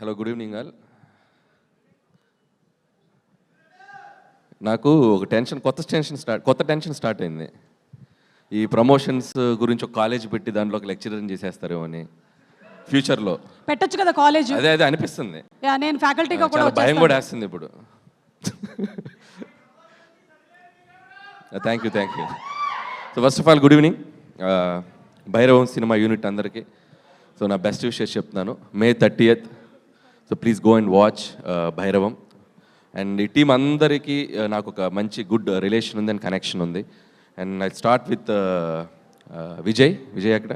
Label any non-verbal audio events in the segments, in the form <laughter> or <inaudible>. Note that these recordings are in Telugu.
హలో గుడ్ ఈవినింగ్ ఆల్ నాకు ఒక టెన్షన్ కొత్త టెన్షన్ స్టార్ట్ కొత్త టెన్షన్ స్టార్ట్ అయింది. ఈ ప్రమోషన్స్ గురించి ఒక కాలేజ్ పెట్టి దాంట్లో ఒక లెక్చరర్ చేసేస్తారు అని. ఫ్యూచర్లో పెట్టొచ్చు కదా కాలేజ్ అదే అదే అనిపిస్తుంది. నేను ఫ్యాకల్టీగా కూడా భయం. కూడా వేస్తుంది ఇప్పుడు. Thank you thank you so first of all good evening Bhairavam cinema unit అందరికీ. సో నా బెస్ట్ విషెస్ చెప్తున్నాను. May thirtieth so please go and watch Bhairavam and ఈ టీం అందరికీ uh, నాకు ఒక మంచి గుడ్ రిలేషన్ uh, ఉంది అండ్ కనెక్షన్ ఉంది. And I start with Vijay Vijay అక్కడ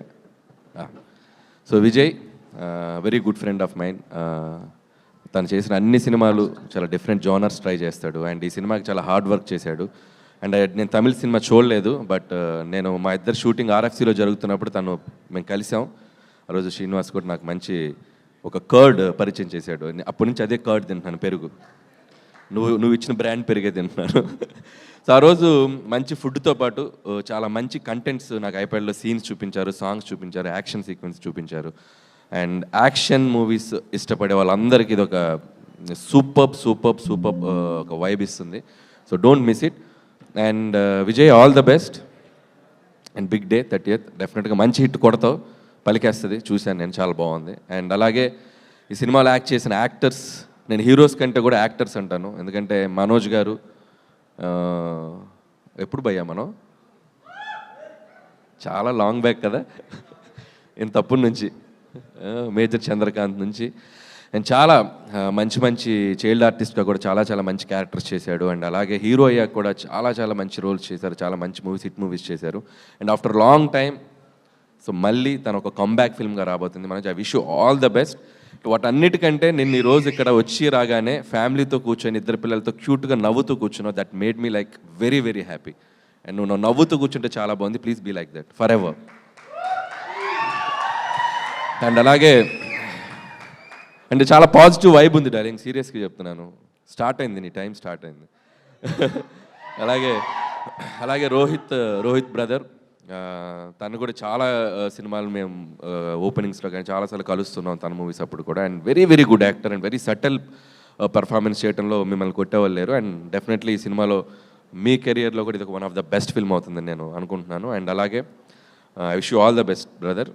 so Vijay very good friend of mind తను చేసిన అన్ని సినిమాలు చాలా డిఫరెంట్ జోనర్స్ ట్రై చేస్తాడు. అండ్ ఈ సినిమాకి చాలా హార్డ్ వర్క్ చేశాడు. అండ్ నేను తమిళ సినిమా చూడలేదు బట్ uh, నేను మా ఇద్దరు షూటింగ్ ఆర్ఎఫ్సీలో జరుగుతున్నప్పుడు తను మేము కలిసాం. ఆ రోజు శ్రీనివాస్ కూడా నాకు మంచి ఒక కర్డ్ పరిచయం చేశాడు. అప్పటి నుంచి అదే కర్డ్ తింటున్నాను పెరుగు. నువ్వు నువ్వు ఇచ్చిన బ్రాండ్ పెరిగే తింటున్నాను. <laughs> సో ఆ రోజు మంచి ఫుడ్తో పాటు చాలా మంచి కంటెంట్స్ నాకు ఐప్యాడ్లో సీన్స్ చూపించారు సాంగ్స్ చూపించారు యాక్షన్ సీక్వెన్స్ చూపించారు. అండ్ యాక్షన్ మూవీస్ ఇష్టపడే వాళ్ళందరికీ ఇది ఒక సూపర్ సూపర్ సూపర్ ఒక వైబ్ ఇస్తుంది. So don't miss it and Vijay all the best and big day thirty eighth డెఫినెట్గా మంచి హిట్ కొడతావు. పలికేస్తుంది. చూశాను నేను చాలా బాగుంది. అండ్ అలాగే ఈ సినిమాలో యాక్ట్ చేసిన యాక్టర్స్ నేను హీరోస్ కంటే కూడా యాక్టర్స్ అంటాను. ఎందుకంటే మనోజ్ గారు ఎప్పుడు భయ్యా మనం? చాలా లాంగ్ బ్యాక్ కదా? ఇంత తప్పుడు నుంచి. మేజర్ చంద్రకాంత్ నుంచి. అండ్ చాలా మంచి మంచి చైల్డ్ ఆర్టిస్ట్గా కూడా చాలా చాలా మంచి క్యారెక్టర్స్ చేశాడు. అండ్ అలాగే హీరో అయ్యాక కూడా చాలా చాలా మంచి రోల్స్ చేశారు. చాలా మంచి మూవీస్ హిట్ మూవీస్ చేశారు. And after long time so మళ్ళీ తను ఒక కంబ్యాక్ ఫిల్మ్గా రాబోతుంది. మనకి I wish all the best వాటన్నిటికంటే నిన్న ఈ రోజు ఇక్కడ వచ్చి రాగానే ఫ్యామిలీతో కూర్చొని ఇద్దరు పిల్లలతో క్యూట్గా నవ్వుతూ కూర్చున్నావు. That made me like very very happy and నువ్వు నువ్వు నవ్వుతూ కూర్చుంటే చాలా బాగుంది. Please be like that forever and అలాగే అంటే చాలా పాజిటివ్ వైబ్ ఉంది డార్లింగ్ సీరియస్గా చెప్తున్నాను. స్టార్ట్ అయింది నీ టైం స్టార్ట్ అయింది. <laughs> అలాగే అలాగే రోహిత్ రోహిత్ బ్రదర్ తను కూడా చాలా సినిమాలు మేము ఓపెనింగ్స్లో కానీ చాలాసార్లు కలుస్తున్నాం తన మూవీస్ అప్పుడు కూడా. And very very good actor and very subtle performance చేయడంలో మిమ్మల్ని కొట్టేవాళ్ళు లేరు. అండ్ డెఫినెట్లీ ఈ సినిమాలో మీ కెరియర్లో కూడా ఇది ఒక one of the best film అవుతుందని నేను అనుకుంటున్నాను. అండ్ అలాగే I wish you all the best brother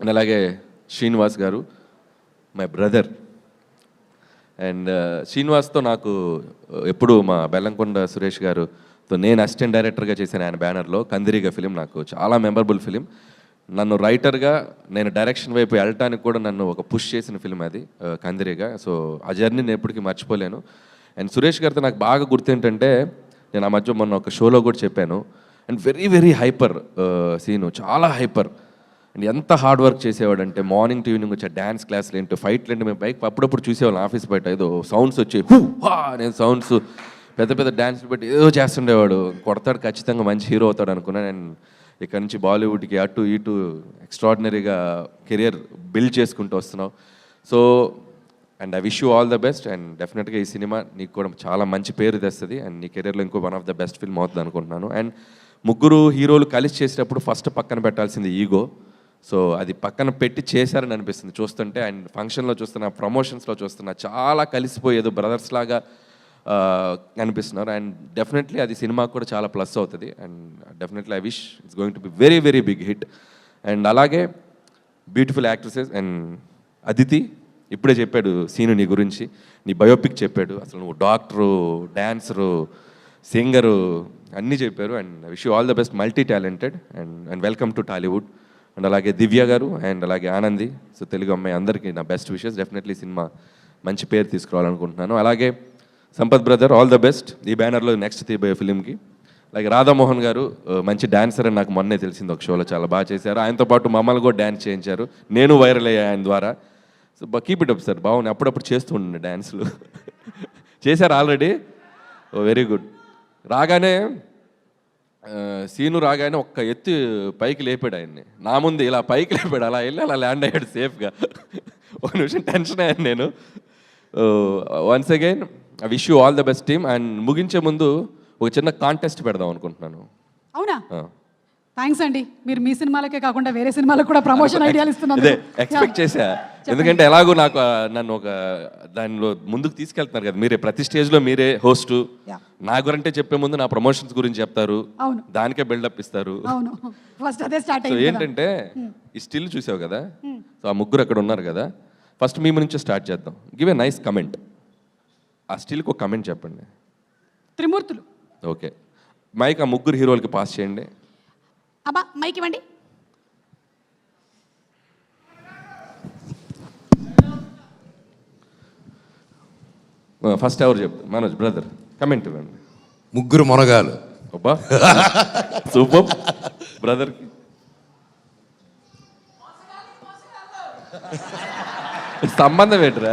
and అలాగే శ్రీనివాస్ గారు మై బ్రదర్ అండ్ శ్రీనివాస్తో నాకు ఎప్పుడు మా బెల్లంకొండ సురేష్ గారు సో నేను అసిస్టెంట్ డైరెక్టర్గా చేశాను ఆయన బ్యానర్లో కందిరిగా ఫిలిం నాకు చాలా మెమరబుల్ ఫిలిం. నన్ను రైటర్గా నేను డైరెక్షన్ వైపు వెళ్ళటానికి కూడా నన్ను ఒక పుష్ చేసిన ఫిలిం అది కందిరిగా. సో ఆ జర్నీ నేను ఎప్పటికీ మర్చిపోలేను. అండ్ సురేష్ గారితో నాకు బాగా గుర్తు ఏంటంటే నేను ఆ మధ్య మొన్న ఒక షోలో కూడా చెప్పాను. And very very hyper Seenu చాలా హైపర్ అండ్ ఎంత హార్డ్ వర్క్ చేసేవాడంటే మార్నింగ్ టు ఈవినింగ్ వచ్చే డ్యాన్స్ క్లాసులు ఏంటో ఫైట్లు ఏంటి మేము బైక్ అప్పుడప్పుడు చూసేవాళ్ళం ఆఫీస్ బయట. ఏదో సౌండ్స్ వచ్చి హూ హా నేను సౌండ్స్ పెద్ద పెద్ద డ్యాన్స్లు పెట్టి ఏదో చేస్తుండేవాడు. కొడతాడు ఖచ్చితంగా మంచి హీరో అవుతాడు అనుకున్నాను అండ్ ఇక్కడ నుంచి బాలీవుడ్కి అటు ఇటు ఎక్స్ట్రాడినరీగా కెరియర్ బిల్డ్ చేసుకుంటూ వస్తున్నావు. So and I wish you all the best and డెఫినెట్గా ఈ సినిమా నీకు కూడా చాలా మంచి పేరు తెస్తుంది అండ్ నీ కెరియర్లో ఇంకో one of the best film అవుతుంది అనుకుంటున్నాను. అండ్ ముగ్గురు హీరోలు కలిసి చేసేటప్పుడు ఫస్ట్ పక్కన పెట్టాల్సింది ఈగో. సో అది పక్కన పెట్టి చేశారని అనిపిస్తుంది. చూస్తుంటే అండ్ ఫంక్షన్లో చూస్తున్నా ప్రమోషన్స్లో చూస్తున్నా చాలా కలిసిపోయేదో బ్రదర్స్ లాగా కనిపిస్తున్నారు. అండ్ డెఫినెట్లీ అది సినిమాకు కూడా చాలా ప్లస్ అవుతుంది. And definitely I wish it's going to be very very big hit and అలాగే బ్యూటిఫుల్ యాక్ట్రసెస్ అండ్ అదితి ఇప్పుడే చెప్పాడు సీను నీ గురించి. నీ బయోపిక్ చెప్పాడు. అసలు నువ్వు డాక్టరు డ్యాన్సరు సింగరు అన్నీ చెప్పారు. And wish you all the best multi talented and and welcome to Tollywood and అలాగే దివ్య గారు అండ్ అలాగే ఆనంది. సో తెలుగు అమ్మాయి అందరికీ నా బెస్ట్ విషెస్ డెఫినెట్లీ సినిమా మంచి పేరు తీసుకురావాలనుకుంటున్నాను. అలాగే Sampath brother all the best ఈ బ్యానర్లో నెక్స్ట్ తీయబోయే ఫిలింకి. లైక్ రాధామోహన్ గారు మంచి డాన్సర్ అని నాకు మొన్నే తెలిసింది ఒక షోలో చాలా బాగా చేశారు. ఆయనతో పాటు మమ్మల్ని కూడా డ్యాన్స్ చేయించారు. నేను వైరల్ అయ్యా ఆయన ద్వారా. So keep it up sir బాగుంది అప్పుడప్పుడు చేస్తూ ఉండండి డ్యాన్స్లు <laughs> చేశారు ఆల్రెడీ ఓ వెరీ గుడ్ రాగానే సీను రాగానే ఒక్క ఎత్తు పైకి లేపాడు ఆయన్ని. నా ముందు ఇలా పైకి లేపాడు. అలా వెళ్ళి అలా ల్యాండ్ అయ్యాడు సేఫ్గా <laughs> ఒక నిమిషం టెన్షన్ అయ్యాను నేను. Once again I wish you all the best team and ముగించే ముందు ఒక చిన్న కాంటెస్ట్ పెడదాం అనుకుంటున్నాను. అవునా. థ్యాంక్స్ అండి. మీరు మీ సినిమాలకే కాకుండా వేరే సినిమాలకు కూడా ప్రమోషన్ ఐడియాలు ఇస్తున్నారు అదే ఎక్స్పెక్ట్ చేశా. ఎందుకంటే ఎలాగో నాకు నన్ను ఒక దానిలో ముందుకు తీసుకెళ్తున్నారు కదా. మీరే ప్రతి స్టేజ్లో మీరే హోస్ట్. నా గురంటే చెప్పే ముందు నా ప్రమోషన్స్ గురించి చెప్తారు. దానికే బిల్డప్ ఇస్తారు. <laughs> ఏంటంటే ఈ స్టిల్ చూసావు కదా? సో ఆ ముగ్గురు అక్కడ ఉన్నారు కదా? ఫస్ట్ మీ నుంచి స్టార్ట్ చేద్దాం. గివ్ ఏ నైస్ కమెంట్ ఆ స్టిల్కి ఒక కమెంట్ చెప్పండి. త్రిమూర్తులు. ఓకే మైక్ ఆ ముగ్గురు హీరోలకి పాస్ చేయండి. అబ్బా మైక్ ఇవ్వండి. ఫస్ట్ ఎవరు చెప్తారు మనోజ్ బ్రదర్ కమెంట్ ఇవ్వండి. ముగ్గురు మొనగాలు అబ్బా. సూపర్ బ్రదర్కి సంబంధం ఏంట్రా?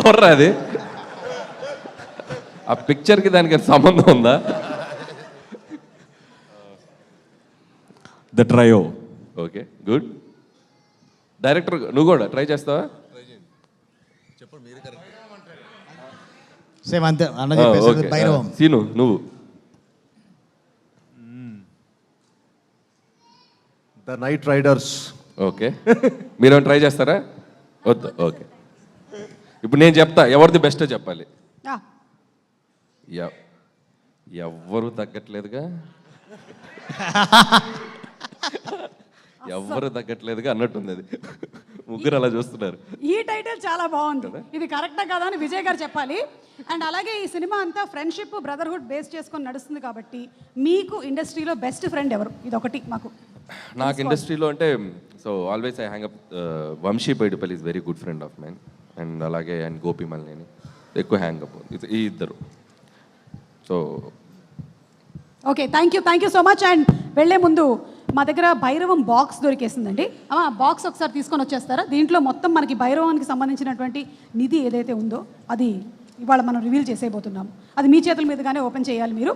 ఎవర్రా అది? ఆ పిక్చర్కి దానికి సంబంధం ఉందా? The trio okay good director నువ్వు కూడా ట్రై చేస్తావా? సేమ్ అంతే. అన్న చెప్పేసి ఓకే. భైరవం. ఆ, సీను నువ్వు. ద నైట్ రైడర్స్ ఓకే మీరేమైనా ట్రై చేస్తారా? వద్దు ఓకే. ఇప్పుడు నేను చెప్తా ఎవరిది బెస్టో చెప్పాలి? ఎవ్వరు తగ్గట్లేదుగా? ఎవ్వరు తగ్గట్లేదుగా అన్నట్టుంది అది. ముగ్గురు అలా చూస్తున్నారు. ఈ టైటిల్ చాలా బాగుంది. ఇది కరెక్టా కదా అని విజయ్ గారు చెప్పాలి. అండ్ అలాగే ఈ సినిమా అంతా ఫ్రెండ్షిప్ బ్రదర్హుడ్ బేస్ చేసుకొని నడుస్తుంది కాబట్టి మీకు ఇండస్ట్రీలో బెస్ట్ ఫ్రెండ్ ఎవరు? ఇది ఒకటి మాకు. నాకు ఇండస్ట్రీలో అంటే so always I hang up Vamsi Paidipally is very good friend of mine and అలాగే అండ్ గోపి మల్లేని ఎక్కువ హ్యాంగ్ అప్ ఈ ఇద్దరు. So okay thank you thank you so much and వెళ్ళే ముందు మా దగ్గర భైరవం బాక్స్ దొరికేసిందండి. ఆ బాక్స్ ఒకసారి తీసుకొని వచ్చేస్తారా? దీంట్లో మొత్తం మనకి భైరవానికి సంబంధించినటువంటి నిధి ఏదైతే ఉందో అది ఇవాళ మనం రివీల్ చేసేయబోతున్నాము అది మీ చేతుల మీదుగానే ఓపెన్ చేయాలి మీరు.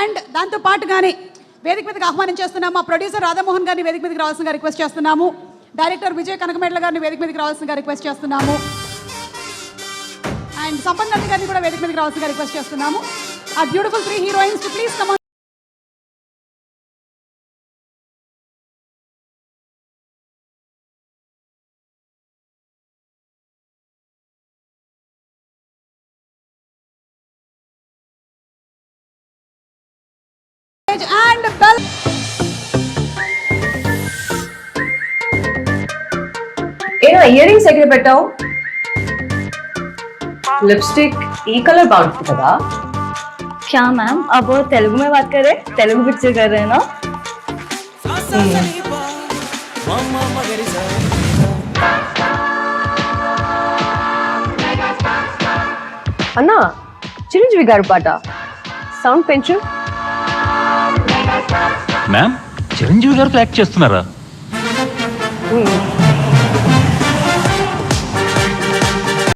అండ్ దాంతో పాటుగానే వేదిక మీదకి ఆహ్వానం చేస్తున్నాము. మా ప్రొడ్యూసర్ రాధామోహన్ గారిని వేదిక మీదకి రావాల్సిందిగా రిక్వెస్ట్ చేస్తున్నాము. డైరెక్టర్ విజయ్ కనకమేట్ల గారిని వేదిక మీదకి రావాల్సిందిగా రిక్వెస్ట్ చేస్తున్నాము. అండ్ సంపత్ నటి గారిని కూడా వేదిక మీదకి రావాల్సిందిగా రిక్వెస్ట్ చేస్తున్నాము. ఆ beautiful three heroines please come and bell. ఏనా ఇయర్ రింగ్స్ ఎక్కడ పెట్టావు लिपस्टिक ई कलर बांटती था क्या मैम अब वो तेलुगु में बात कर रहे हैं तेलुगु पिक्चर कर रहे हैं ना అన్నా చిరంజీవి గారు పాట సౌండ్ పెంచు మ్యామ్ చిరంజీవి గారు యాక్ట్ చేస్తున్నారా?